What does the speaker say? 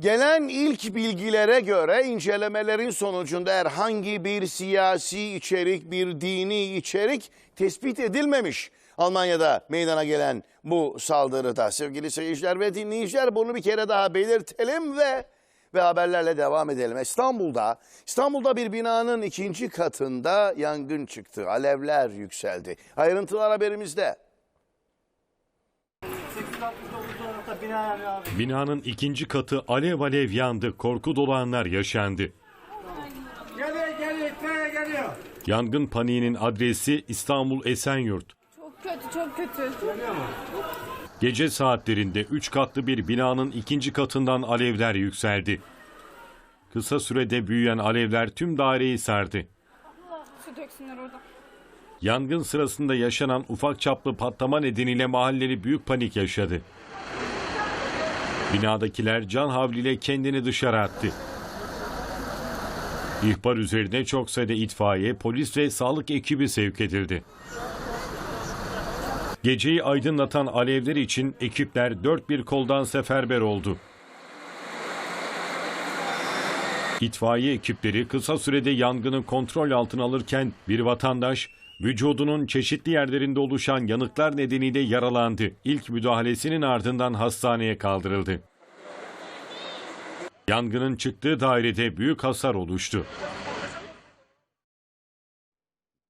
Gelen ilk bilgilere göre incelemelerin sonucunda herhangi bir siyasi içerik, bir dini içerik tespit edilmemiş. Almanya'da meydana gelen bu saldırıda sevgili seyirciler ve dinleyiciler bunu bir kere daha belirtelim ve ve haberlerle devam edelim. İstanbul'da İstanbul'da bir binanın ikinci katında yangın çıktı. Alevler yükseldi. Ayrıntılar haberimizde. 869'da bina yanıyor abi. Binanın ikinci katı alev alev yandı. Korku dolu anlar yaşandı. Geliyor geliyor itfaiye geliyor. Yangın paniğinin adresi İstanbul Esenyurt. Çok kötü, çok kötü. Gece saatlerinde 3 katlı bir binanın ikinci katından alevler yükseldi. Kısa sürede büyüyen alevler tüm daireyi sardı. Su döksünler orada. Yangın sırasında yaşanan ufak çaplı patlama nedeniyle mahalleri büyük panik yaşadı. Binadakiler can havliyle kendini dışarı attı. İhbar üzerine çok sayıda itfaiye, polis ve sağlık ekibi sevk edildi. Geceyi aydınlatan alevler için ekipler dört bir koldan seferber oldu. İtfaiye ekipleri kısa sürede yangını kontrol altına alırken bir vatandaş vücudunun çeşitli yerlerinde oluşan yanıklar nedeniyle yaralandı. İlk müdahalesinin ardından hastaneye kaldırıldı. Yangının çıktığı dairede büyük hasar oluştu.